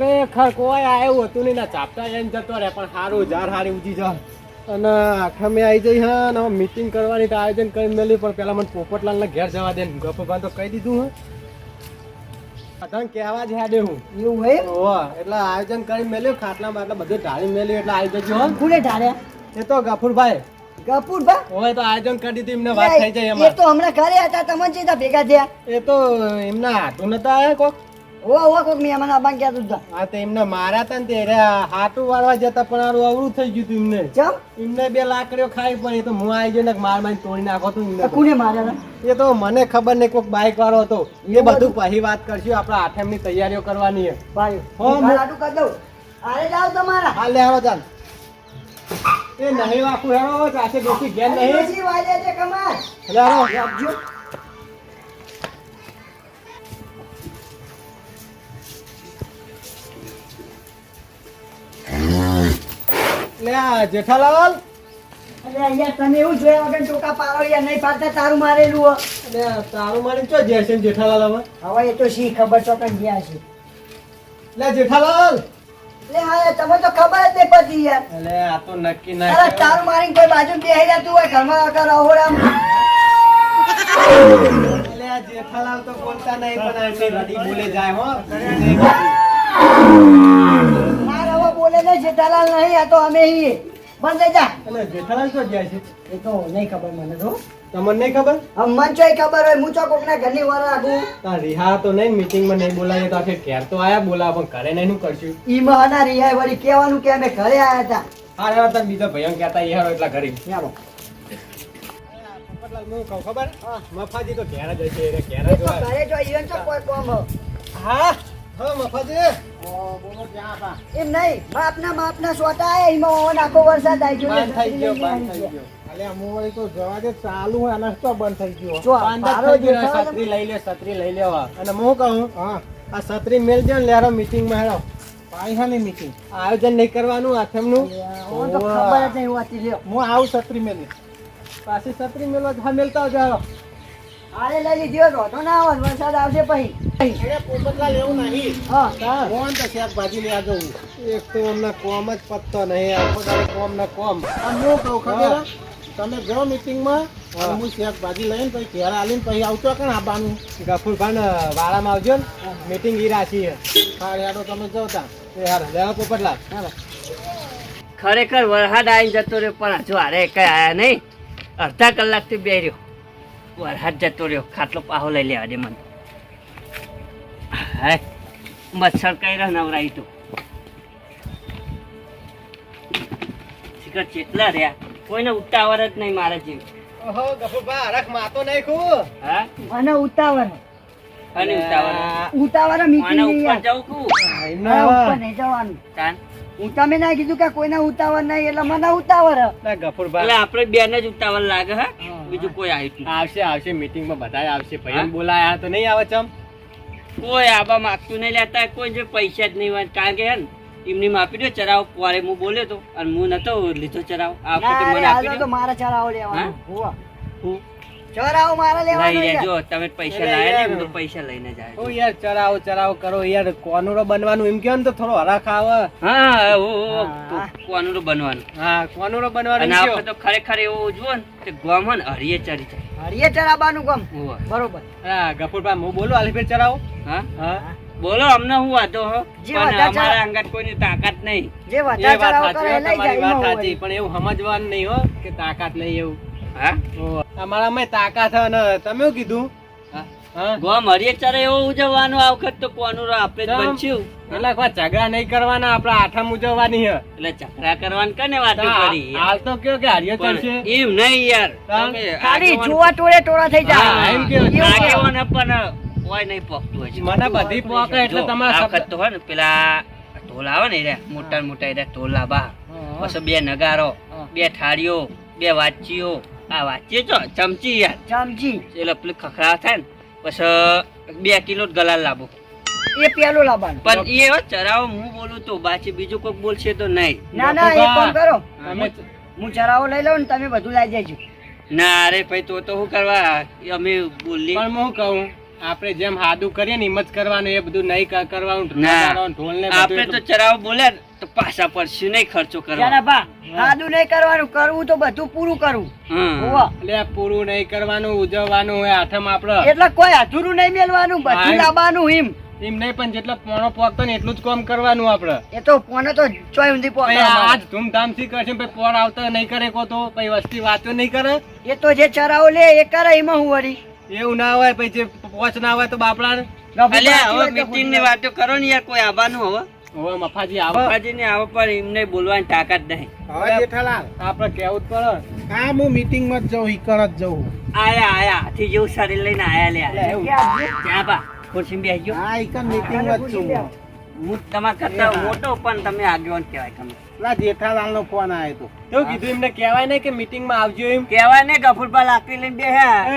ખરેખર કોઈ આવ્યું હતું નહીં. ના જઈને જતો રહે પણ સારું જાર હારી ઉજી જા. અને આખમે આવી જઈ હા અને મીટિંગ કરવાની તો આયોજન કરી મેલ્યું પણ પેલા મને પોપટલાલને ઘેર જવા દે ને ગપભાન તો કહી દીધું હે. બધાને કહેવા જ હેડે હું. એવું હોય ઓવા એટલે આયોજન કરી મેલ્યું ખાટલા બાટલા બધું ઢાળી મેલ્યું એટલે આવી જજો હો. કોને ઢાળ્યા? એ તો ગફુરભાઈ. ગફુરભાઈ? હવે તો આયોજન કરી દીધું એમને વાત થઈ જાય એ તો હમણાં ઘરે હતા તમે ચેતા ભેગા થયા? એ તો એમના હાથું નતા આવ્યા કોક? ઓ ઓ કોક મહેમાન આબાન ક્યાં તું હા તો એમને મારા તન તે રે હાટુ વાળવા જતા પણ આરું અવરું થઈ ગયું તું એમને. ચમ? એમને બે લાકડીઓ ખાઈ પણ એ તો હું આવી ગયો ને માર માર તોડી નાખો તું એમને કોને માર્યા એ તો મને ખબર નહીં કોઈક બાઈક વાળો હતો. એ બધું પછી વાત કરશું આપણે આઠમની તૈયારીઓ કરવાની છે. ભાઈ હો, હું આટલું કરી દઉં. આરે જાવ તમારા. હાલ લે આવો ચાલ. એ નહીં વાકું હેરો ચાચે બેસી ઘેર નહીં. વાજે છે કમાલ હેરો આપજો લે જેઠાલાલ. અરે અહીંયા તમે એવું જોયા વગર ટોકા પાડો યાર નહીં પાડતા તારું મારેલું હો. લે તારું મારી ચો જાય છે જેઠાલાલ હવે? હવે એ તો શી ખબર તો કઈ ગયા છે. લે જેઠાલાલ. લે હા તમે તો ખબર જ નહીં પડતી યાર. લે આ તો નક્કી ના અરે તારું મારીને કોઈ બાજુ બેહી જતું હોય ઘરમાં વગર અહોરામ લે આ જેઠાલાલ તો બોલતા નહીં પણ એમની રડી બોલે જાય હો. બોલે ને જેઠાલાલ નહીં આ તો અમે છીએ. બંધ થઈ જા. એટલે જેઠાલાલ તો જાય છે? એ તો નહીં ખબર મને તો. તમને નહીં ખબર? અમને ચોય ખબર હોય હું ચો કોકના ઘરની વાર રાખું. તા રિહા તો નહીં મીટિંગમાં નહીં બોલાય તો આખે ઘેર તો આયા બોલા પણ ઘરે નહીં કરશું? ઈ મહાના રિહા વળી કહેવાનું કે અમે ઘરે આયા હતા. હા રે તાર બીજા ભયંક કહેતા ઈ હેરો એટલા ઘરે આવો પોપટલાલ હું કહું ખબર? હા. મફાજી તો ઘેર જ હશે ઘેર જ ઘરે જો ઈવન તો કોઈ કોમ હો. હા હા મફાજી એમ નહીં માપના માપના સોટા આયા એમાં આખો વરસાદ આવી ગયો બંધ થઈ ગયો બંધ થઈ ગયો. અલે અમુવાળી તો જવા દે ચાલુ હોય અને બંધ થઈ ગયો. જો, બંધ થઈ ગયો. છત્રી લઈ લે છત્રી લઈ લેવા. અને હું કહું હા. આ છત્રી મેલ દે ને લેરો મીટિંગમાં હેડો. પાયહાની મીટિંગ. આયોજન નહીં કરવાનું આથમનું. ઓવન તો ખબર જ નહીં હોતી લ્યો. હું આવું છત્રી મેલ પાછી છત્રી મેલવા મેલતા જાઓ. આરે લઈ લીધી હોત વાંધો ના આવત વરસાદ આવશે પછી. પોપટલાલ એવું નહીં. હા કોણ તો શાકભાજી લેવા જવું એક તો અમને કોમ જ પત્તો નહીં આખો દાડો કોમ ને કોમ. હું કહું ખબર? તમે જાઓ મીટિંગમાં હા. હું શાકભાજી લઈને પછી ઘેર આલીને પછી આવતો કે આવવાનું ગફુરભાન વાળામાં આવજો ને. મીટિંગ ઈ રાખી છે. હા હેડો તમે જાઓ તા એ હારો લેવા પોપટલાલ. ખરેખર વરસાદ આવીને જતો રહ્યો પણ હજુ હારે કઈ આયા નહીં? અડધા કલાકથી બે રહ્યો. વરસાદ જતો રહ્યો ખાટલો પાહો લઈ લેવા દે મને હે મચ્છર કઈ રહ નવરાઈ તો શિખર ચેટલા રહ્યા કોઈને ઉતાવળ જ નહીં મારા જેવું ઓહો ગફુરભા રખ માતો નહીં ખૂબ હા મને ઉતાવળ અને ઉતાવળ. ઉતાવળ આના ઉપર જવું કું હા, ઉપર નહીં જવાનું. તાન. હું તમે ના કીધું કે કોઈને ઉતાવળ નહીં એટલે મને ઉતાવળ. હે. ગફુરભા એટલે આપણે બેન જ ઉતાવળ લાગે હે? બીજું કોઈ આવ્યું આવશે આવશે મીટિંગમાં બધા આવશે. ભાઈ બોલાયા તો નહીં આવે ચમ? કોઈ આબા માગતું નહીં લેતા કોઈ જે પૈસા જ નહીં હોય. કારણ કે હે એમની આપી દો ચરાવ. પોરે હું બોલ્યો તો અને હું નતો લીધો ચરાવ. આ મને આપી દો. મારા ચરાવ ચરાવો લેવાનો હા? હું મારે લેવાનો છે જો તમે પૈસા લાયા ને હું તો પૈસા લઈને જાય ઓ યાર ચરાવો ચરાવો કરો યાર. કોનુરો બનવાનું એમ કેમ તો થોડો હરખ આવે. હા ઓ, હા. બનવાનું. હા કોનુરો બનવાનું અને આ એમ વખતે કહો. તો ખરેખર એવું જુઓ ને કે ગોમન હરિયે ચરી જાય. હરિયે ચરાવવાનું ગમ. બરોબર. હા ગફુરભા હું બોલું આલી ફેર ચરાવો. હા? હા. બોલો અમને હું વાંધો હો? જે પણ અમારા અંગત કોઈની તાકાત નહીં. જે વાત ચરાવો કરે લઈ જાય વાત સાચી પણ એવું સમજવાનું નહીં હો કે તાકાત નહીં એવું. હા? ઓ, અમારામાં તાકાત છે ને. તમે કીધું? ગોમ હરીએ ચરે એવો ઉજવવાનો આ વખત તો કોનું આપણે જ. બનશું. એટલે કોઈ ઝઘડા નહીં કરવાના આપડે આઠમ ઉજવવાની હે. એટલે ઝઘડા કરવાની કને વાત કરી હાલ તો કયો કે હાર્યો પણ એમ નહીં યાર. ખાલી આગેવાન- જોવા ટોળે ટોળા થઈ જાય. એમ કે છે. છે. પણ કોઈ નહીં પોકતું હજી. મને બધી પોકે એટલે તમારા આ વખત તો હોય ને પેલા ઢોલ આવે ને રે મોટા મોટા રે ઢોલ લાબા. પછી બે નગારો બે થાળીઓ બે વાચીઓ આ વાચીઓ છો ચમચી યાર. ચમચી. એટલે પેલું ખખડા થાય ને પછી બે કિલો જ ગલાલ લાવો એ પેલો લાવવાનું. પણ એ ચરાવો હું બોલું તો બાકી બીજું કોઈ બોલશે તો નહીં. ના ના એ કામ કરો. તમે હું ચરાવો લઈ લઉં ને તમે બધું લઈ જજો. ના અરે ભાઈ તો તો શું કરવા? અમે બોલી પણ હું કહું? આપણે જેમ હાદું કરીએ ને એમ જ કરવાનું એ બધું નહીં કરવાનું ના. ઢોલ ને આપણે તો ચરાવ બોલે તો પાછા પડશું નહીં ખર્ચો કરવાનો? બા સાદું નહીં કરવાનું કરવું તો બધું પૂરું કરવું એટલે પૂરું નહીં કરવાનું ઉજવવાનું હોય આઠમ આપણે એટલે કોઈ અધૂરું નહીં મેલવાનું બધું લાવવાનું હિમ. એમ નહીં પણ જેટલો પોણો પોકતો ને એટલું જ કામ કરવાનું આપડે. એ તો પોણો તો ચોય ઊંધી પછી આજ ધૂમધામથી કરશે પછી પોર આવતો નહીં કરે કો તો પછી વસ્તી વાતો નહીં કરે. એ તો જે ચરાવો લે એ કરે એમાં હું વળી. એવું ના હોય પછી જે પોચ ના હોય તો બાપડા અલ્યા હવે મીટિંગની વાતો કરો ને યાર કોઈ આવવાનું હવે. હવે મફાજી આવે. પપ્પાજી ને આવો પણ એમને બોલવાની તાકાત નહીં. હવે જેઠાલાલ. આપડે કેવું જ પડે. હા હું મીટિંગમાં જ જઉં ઈકણ જ જઉં. આયા આયા હાથી જેવું શરીર લઈને આયા લે ત્યાં બા ખુરશી બેસજો હા મીટિંગમાં જ છું હું. હું તમારા કરતા મોટો પણ તમે આગેવાન કહેવાય તમે. પેલા જેઠાલાલ નો ફોન આવ્યો હતો તો કીધું એમને કહેવાય નહીં કે મીટિંગમાં આવજો એમ. કહેવાય ને ગફુરપા લાકડી લઈને બેહ્યા એ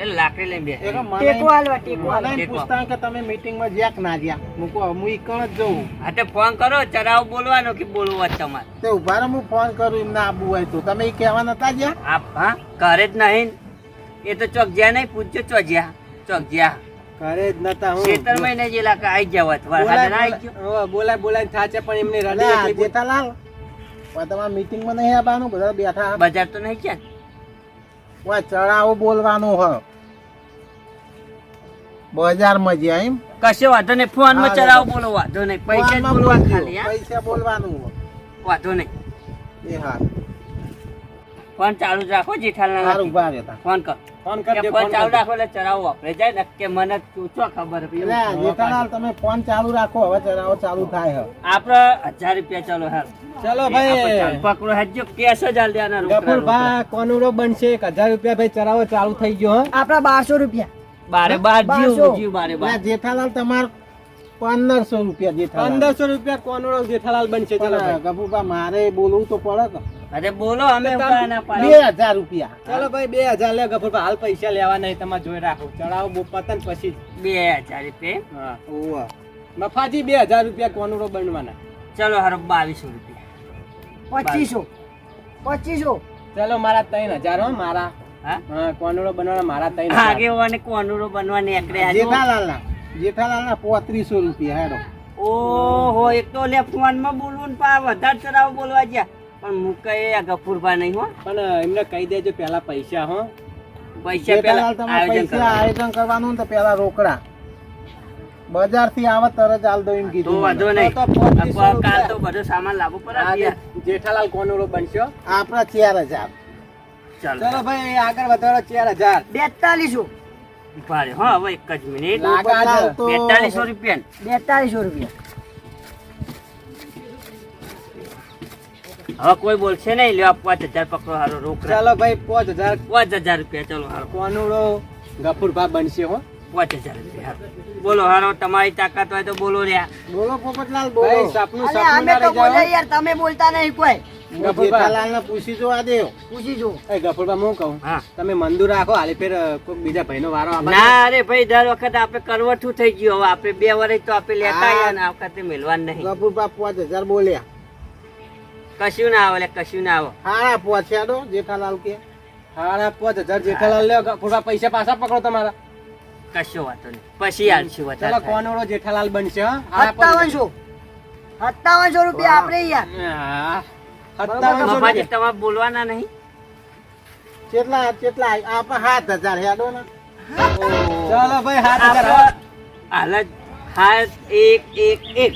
એ લાકડી લઈને એ બેહ્યા ટેકો હાલવા ટેકો. મને પૂછતા કે તમે મીટિંગમાં જ્યાં ના જ્યા? મૂકો હું ઈકણ જ જઉં. હા તે ફોન કરો ચરાવ બોલવાનો કે બોલવો તમારે? તે ઊભા રહો, હું ફોન કરું એમને આબુ હોય તો. તમે એ કહેવા નતા જ્યાં? હા ઘરે જ નહીં. એ તો ચોક જ્યાં નહીં પૂછજો ચોક જ્યાં. ચોક જ્યાં. ઘરે જ નતા હું. ખેતર મહિને આવી ગયા હોત વરસાદ આવી ગયો બોલાય બોલાય બોલાય થાચે પણ એમને રડી એટલી તમારા મીટિંગમાં નહીં આવવાનું? બધા બેઠા બજાર તો નહીં ક્યાં વા ચડાવો બોલવાનું હ. બજારમાં જ્યાં એમ. કશો વાંધો નહીં ફોનમાં ચડાવો બોલો વાંધો નહીં. પૈસા ફોનમાં ખાલી પૈસા બોલવાનું હો. વાંધો નહીં. એ હાર ફોન ચાલુ રાખો જેઠાલાલ. ઊભા રહેતા. ફોન કર. ફોન કર ફોન ચાલુ રાખો એટલે ચરાવો વાપરે. જાય ને કે મને શું શું ખબર જેઠાલાલ તમે ફોન ચાલુ રાખો હવે ચરાવો ચાલુ થાય હ આપડે હજાર રૂપિયા ચાલો હાલ. ચલો ભાઈ. પકડો હેજો કેસ જ હાલ દેવાના રોકડા. ગફુરભા કોનુડો બનશે? એક હજાર રૂપિયા ભાઈ ચરાવો ચાલુ થઈ ગયો હો. આપડા બારસો રૂપિયા. બારે બાર. જીવ જીવ બારે બાર. જેઠાલાલ તમાર પંદરસો રૂપિયા જેઠાલાલ. પંદરસો રૂપિયા કોનુડો જેઠાલાલ બનશે? ચલો ગફુર મારે બોલવું તો પડે કે અરે બોલો અમે તમે- ઊભા ના બે હજાર રૂપિયા. ચાલો ભાઈ બે હજાર લે ગફુર હાલ પૈસા લેવા નહીં તમારે જોઈ રાખો. ચડાવો બો પતન પછી. જ. બે હજાર રૂપિયા હા. ઓવે. મફાજી બે હજાર રૂપિયા કોનરો બનવાના. ચલો હારો બાવીસો રૂપિયા. પચીસો. પચીસો. ચલો મારા ત્રણ હજાર હો મારા. હા? હા કોનુડો બનવાના મારા ત્રણ હજાર. આગેવાને બનવાની એકડે જેઠાલાલ ના જેઠાલાલ ના પોત્રીસો રૂપિયા હેડો. ઓહો એક તો લે ફોનમાં બોલવું ને પા વધારે ચરાવ બોલવા ગયા પણ મુકાય આ ગફુરભા નહીં હો. પણ એમને કહી દેજો પહેલા પૈસા હો. પૈસા પહેલા પૈસા આયોજન કરવાનું ને તો પહેલા રોકડા. બજારથી આવે તરત હાલ દો એમ કીધું વાંધો નહીં. કાલ તો બધો સામાન લાવવો પડે. જેઠાલાલ કોનુડો બનશો? આપણા ચાર હજાર. ચલો. ભાઈ આગળ વધારો ચાર હજાર. બેતાલીસો. ભારે. હા હવે એક જ મિનિટ. બેતાલીસો રૂપિયા. બેતાલીસો રૂપિયા. હવે કોઈ બોલશે નહીં લેવા પાંચ હજાર પકડો હારો રોકડા. ચાલો ભાઈ પાંચ હજાર. પાંચ હજાર રૂપિયા ચાલો હારો. કોનુડો ગફુરભા બનશે હો. પાંચ હજાર રૂપિયા હારો. બોલો હારો તમારી તાકાત હોય તો બોલો રહ્યા બોલો પોપટલાલ ભાઈ બોલો સપનું સપનું અમે ના તો રહી બોલે યાર તમે બોલતા નહીં કોઈ. ને પૂછી જોવા દેવ. પૂછી જો એ હું કહું હા. તમે મંદુર રાખો હાલે ફેર કોઈ બીજા ભાઈનો વારો. ના અરે ભાઈ દર વખત આપણે કરવઠું થઈ ગયું. હવે આપણે બે વર્ષ તો આપણે લેતા આવ્યા ને આ વખતે મેળવાનું નહીં. ગફુરભા પાંચ હજાર બોલ્યા. કશું ના આવે કશું ના આવે. હારા પહોંચ્યા દો જેઠાલાલ કે. હાડા પાંચ હજાર જેઠાલાલ લ્યો ગફુરભા પૈસા પાછા પકડો તમારા. કશો વાતો નહીં. પછી આલશું ચલો કોનોડો જેઠાલાલ બનશે હા? હાડા પાંચ હજાર. સત્તાવનસો. સત્તાવનસો રૂપિયા આપણે યાર. સત્તાવનસો રૂપિયા. તમારે બોલવાના નહીં? કેટલા કેટલા? આપણે સાત હજાર હેડો ને. ચલો ભાઈ હાથ હજાર. હાલ હાથ એક એક એક.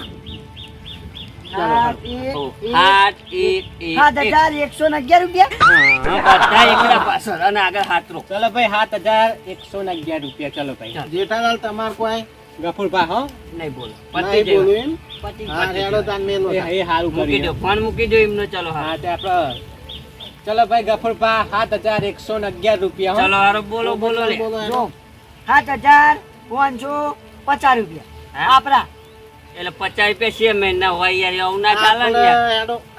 જેઠાલાલ તમાર કોઈ ગફુરભા હો? નહીં બોલો. નહીં બોલું જાય. એમ? પતી હા પતી હેડો જાય. તાન મેલો એ એ સારું દો. ફોન મૂકી દો એમનો ચલો હા હા તે આપણે ચલો ભાઈ ગફુરભા સાત હજાર એકસો ને અગિયાર રૂપિયા ચલો હારો બોલો બોલો સાત હજાર પાંચસો પચાસ રૂપિયા. હા? એટલે પચાસ રૂપિયા છે મહિના હોય યાર એવું ના ચાલે ને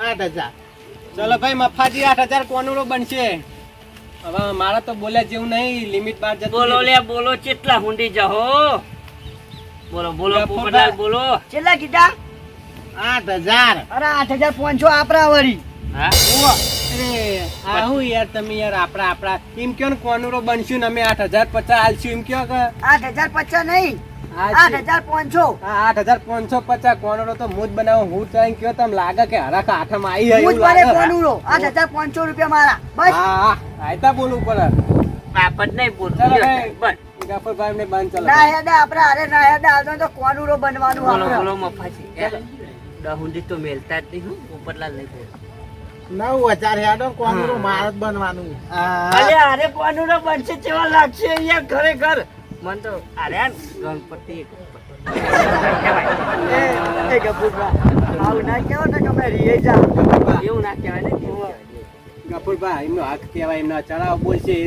આઠ હજાર. ચલો ભાઈ મફાજી આઠ હજાર કોનુડો બનશે. હવે મારા તો બોલ્યા જેવું નહીં લિમિટ બાર જતો બોલો લે બોલો કેટલા હુંડી જાહો? બોલો બોલો. પોપટલાલ બોલો. કેટલા કીધા? આઠ હજાર. અરે આઠ હજાર પાંચસો આપણા વળી. હા? આ હું યાર તમે યાર આપણા આપણા એમ કયો ને કોનુરો બનશું ને અમે આઠ હજાર પચાસ હાલશું એમ કયો કે? આઠ હજાર પચાસ નહીં. આઠ હજાર પાંચસો. આઠ હજાર પાંચસો પચાસ કોનુરો તો હું જ હું ચાઈ કયો તમને લાગે કે હરાખ આઠમાં આવી હું જ એવું મારે આઠ હજાર પાંચસો રૂપિયા મારા. બસ. હા હા. આયતા બોલવું પડે બાપત નહીં બોલ. બસ. ગફરભાઈ ને બંધ ચાલો. ના હેડે આપણે હારે ના હેડે આવતો તો કોનુરો બનવાનું બોલો આપણે? બોલો મફાજી. દહુંડી તો મેલતા જ નહીં હું. પોપટલાલ લઈ ગયો. નવ હજાર હેડો કોનું માર જ બનવાનું. અરે અરે કોનુરો બનશે કેવા લાગશે અહીંયા ખરેખર મન તો અરે આ ગણપતિ એ, એ ગફુરભાઈ, આવું ના કહેવો ને કે અમે રીએ જાઓ. એવું ના કહેવાય ને. ગફુરભાઈ એમનો હક કહેવાય એમના ચડાવ બોલશે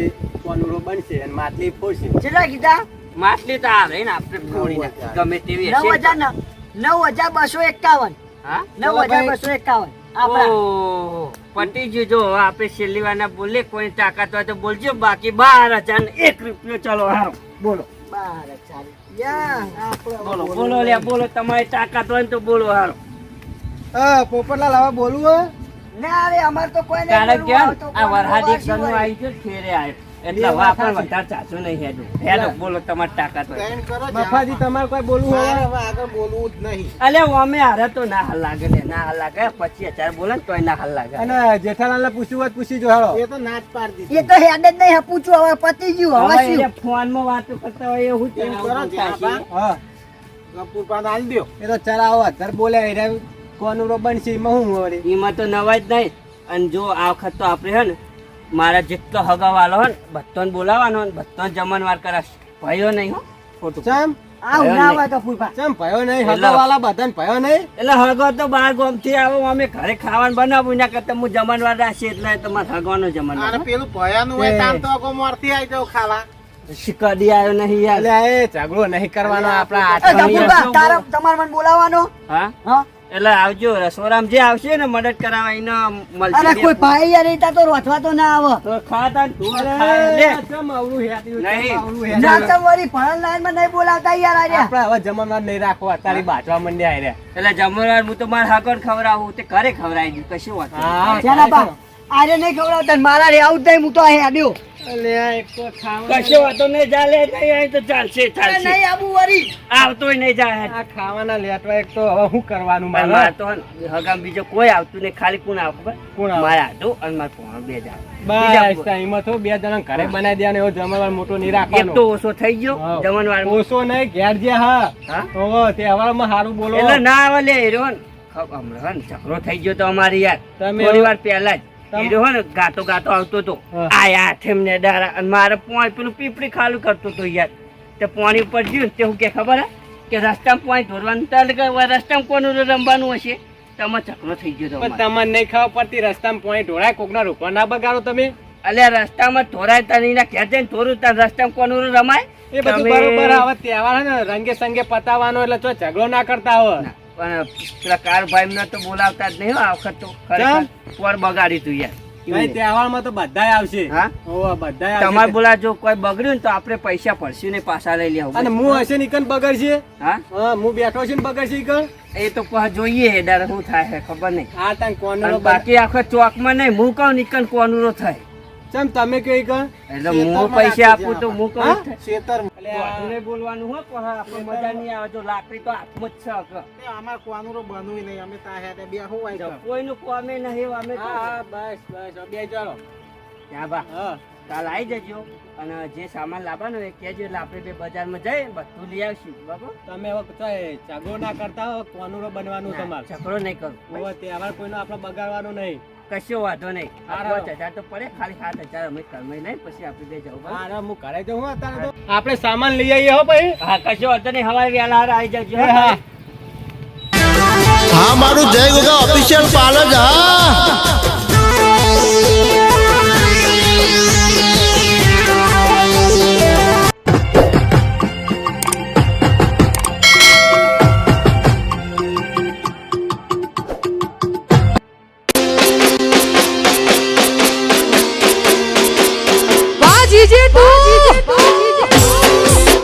કોનુરો બનશે અને માટલી ફોડશે. કેટલા કીધા? માછલી તો આવે ને આપણે ફોડી. ગમે તેવી નવ હજાર ન- નવ હજાર બસો એકાવન. હા? નવ હજાર બસો એકાવન. આપણા. પતી ગયું જો હવે આપણે છેલ્લી વાર ના બોલે કોઈ તાકાત હોય તો બોલજો. બાકી બાર હજાર એક રૂપિયો ચલો હારો. બોલો. બાર હજાર. યા, બોલો બોલો લે બોલો. તમારી તાકાત હોય ને તો બોલો હારો. હા પોપટલાલ હવે બોલવું હે? ના રે અમાર તો કોઈ નહીં કારણ કે આ વરહાદ એક આવી ગયો ફેરે આવ્યો. એટલે સાચી. વધારે ચાચો નહીં હેડું. હેડો બોલો તમારી તાકાત મફાજી તમારે કોઈ બોલવું હોય? હવે આગળ બોલવું જ નહીં. અલે અમે હારે તો ના હાલ લાગે ને ના હાલ લાગે. પછી હજાર બોલે ને તોય ના હાલ લાગે. અને જેઠાલાલ પૂછ્યું હોય પૂછી જો હાલો. એ તો ના જ દીધી. એ તો હેડ જ નહીં પૂછું હવે પતી ગયું હવે શું? ફોનમાં વાતો કરતા હોય એવું તેમ કરો હા. કપૂર પાન આલી દ્યો. એ તો ચલાવો અત્યારે બોલ્યા કોનું રો બનશે એમાં હું વળી એમાં તો નવાય જ નહીં. અને જો આ વખત તો આપણે હે ને મારા જેટલો હગાવાલો વાલો ને. બધો બોલાવાનો ને. બધાને જમણવાર કરાશ. ભયો નહીં હો ખોટું. ચમ? આવું ના હોય ગફુરભાઈ. ચમ ભયો નહીં. એટલે- હગાવાલા બધાને ભયો નહીં. એટલે હગો તો બાર ગોમથી આવો. અમે ઘરે ખાવાનું બનાવું. ના કરતા હું જમણવાર રાખીએ એટલે તમારે હગવાનો અને જમણવાર પેલું હોય એ. તો અગો મોરથી આવી ખાવા. કદી આવ્યો નહીં યાર. એટલે એ ઝઘડો નહીં કરવાનો તારા તમારે મને બોલાવવાનો? હા? હા? એટલે આવજો રસોરામ જે આવશે ને મદદ કરાવવા એને મળશે અરે કોઈ ભાઈ યાર એતા તો રોથવા તો ના આવે તો ખાતા તું અરે, લે. કેમ આવરું હેડ્યું, નહીં. ના તો વળી ભણન લાઈનમાં નહીં બોલાવતા યાર આ રહ્યા. આપણે હવે જમણવાર નહીં રાખવો અત્યારે બાજવા મંડ્યા હારે. એટલે જમણવાર હું તો માર હાકણ ખવરાવું તે ઘરે ખવડાવી ગયું કશું વાત હા ચાલા બા આજે નહીં ખવડાવતા ને મારા રે આવું જ નહીં હું તો આ આડ્યો અલ્યા, એક તો ખાવાનું- કશો વાતો નહીં ચાલે નહીં અહીં તો ચાલશે ચાલશે. નહીં આવું વળી આવતોય નહીં જાય આ ખાવાના લેટવા એક તો હવે શું કરવાનું મારે? મારે તો હગામ બીજો કોઈ આવતું નહીં ખાલી કોણ આવે કોણ મારા આટું અને મારા પોણો બે જ બસ કોઈ. તો બે જણા ઘરે બનાવી દેવાનો એવો જમણવાર મોટો નહીં એક તો ઓછો થઈ ગયો. જમણવાર ઓછો નહીં ઘેર જે હા. ઓહો, તહેવારોમાં સારું બોલો. એટલે ના આવે લે હીરો ને. ખબ- હમણાં ઝઘડો થઈ ગયો તો અમારી યાર. તમે થોડી વાર પહેલા જ. હીરો ને ગાતો ગાતો આવતો તો. આયા થેમને દારા અને મારે પોઈ પેલું પીપળી ખાલું કરતો તો યાર. તે પોણી ઉપર જ્યું તે હું કે ખબર હે? કે રસ્તામાં પોઈ ધોરવાનું તાર રસ્તામાં કોનું રમવાનું હશે? તમે ઝઘડો થઈ ગયો તો પણ. તમને નહીં ખબર પડતી રસ્તામાં પોઈન્ટ ઢોળાય કોકના રૂપા ના બગાડો તમે? અલ્યા રસ્તામાં ધોરાય તને ના ખેંચે ને ધોરું તાર રસ્તામાં કોનું રમાય? એ બધું બરોબર આવે તહેવાર હે ને રંગે સંગે પતાવવાનો એટલે તો ઝઘડો ના કરતા હોય. પણ પેલા કારભાઈ ને તો બોલાવતા જ નહીં હો આ વખત તો ખરેખર પોર બગાડી તું યાર. તહેવારમાં તો બધાય આવશે. હા? બધાય તમારે બોલા જો કોઈ બગડ્યું ને તો આપણે પૈસા પડશે ને પાછા લઈ લેવું. અને હું હશે ને બગડશે? હા? હા હું બેઠો છું ને બગડશે ઈકન એ તો જોઈએ હેડાર શું થાય ખબર નહીં. આ તાન કોનો બાકી આખો ચોકમાં નહીં હું કહું નિકન કોનુરો થાય. ચમ તમે કઈ ઈકન એટલે હું પૈસા આપું તો હું કહું હા? એટલે. બોલવાનું હો પણ આપણે મજા નહીં આવે. જો લાકડી તો હાથમાં જ છે કે અમાર કોનુરો બનવું નહીં. અમે તા હે બે હું આઈ કોઈનું કોમે નહીં અમે તો- હા બસ બસ. હવે બે ચાલો ત્યાં બા. હા. કાલ આવી જજો. અને જે સામાન લાવવાનો એ કહેજો એટલે આપણે બે બજારમાં જઈ બધું લઈ આવશું. બરાબર? તમે હવે તોય ના કરતા હો. કોનુરો બનવાનું તમારે. ઝઘડો નહીં કરું. હવે તહેવાર કોઈનો આપણે બગાડવાનો નહીં. કશો વાંધો નહીં. પાંચ હજાર તો પડે ખાલી સાત હજાર અમે કરમે લઈ પછી આપણે બે જવું બરાબર? હા હું ઘરે જઉં હો અત્યારે તો. આપણે સામાન લઈ આવીએ હો ભાઈ. હા કશો વાંધો નહીં હવાઈ વહેલા હાર આવી જજો હા, હા હા. મારું જય ગોગા ઓફિશિયલ પાર્લર હા.